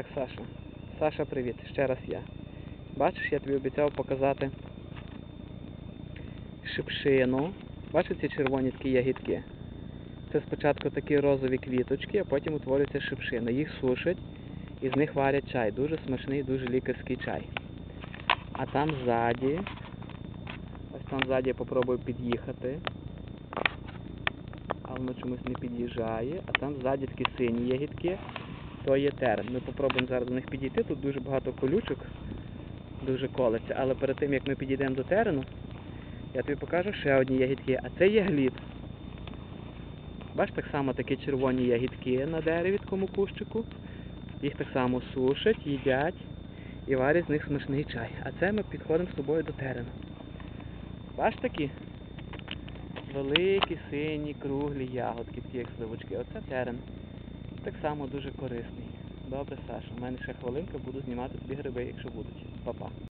Так, Саша. Саша, привіт. Ще раз я. Бачиш, я тобі обіцяв показати шипшину. Бачиш ці червоні такі ягідки? Це спочатку такі розові квіточки, а потім утворюється шипшина. Їх сушать і з них варять чай. Дуже смачний, дуже лікарський чай. А там ззаді, ось там ззаді я попробую під'їхати. А воно чомусь не під'їжджає. А там ззаді такі сині ягідки. То є терен. Ми попробуємо зараз до них підійти. Тут дуже багато колючок, дуже колеться. Але перед тим як ми підійдемо до терену, я тобі покажу ще одні ягідки. А це є глід. Бачиш, так само такі червоні ягідки на дереві, такому кущику. Їх так само сушать, їдять і варять з них смачний чай. А це ми підходимо з тобою до терену. Бачиш такі? Великі, сині, круглі ягодки, такі як сливочки. Оце терен. Так само дуже корисний. Добре, Саша. У мене ще хвилинка, буду знімати тобі гриби, якщо будуть. Па-па.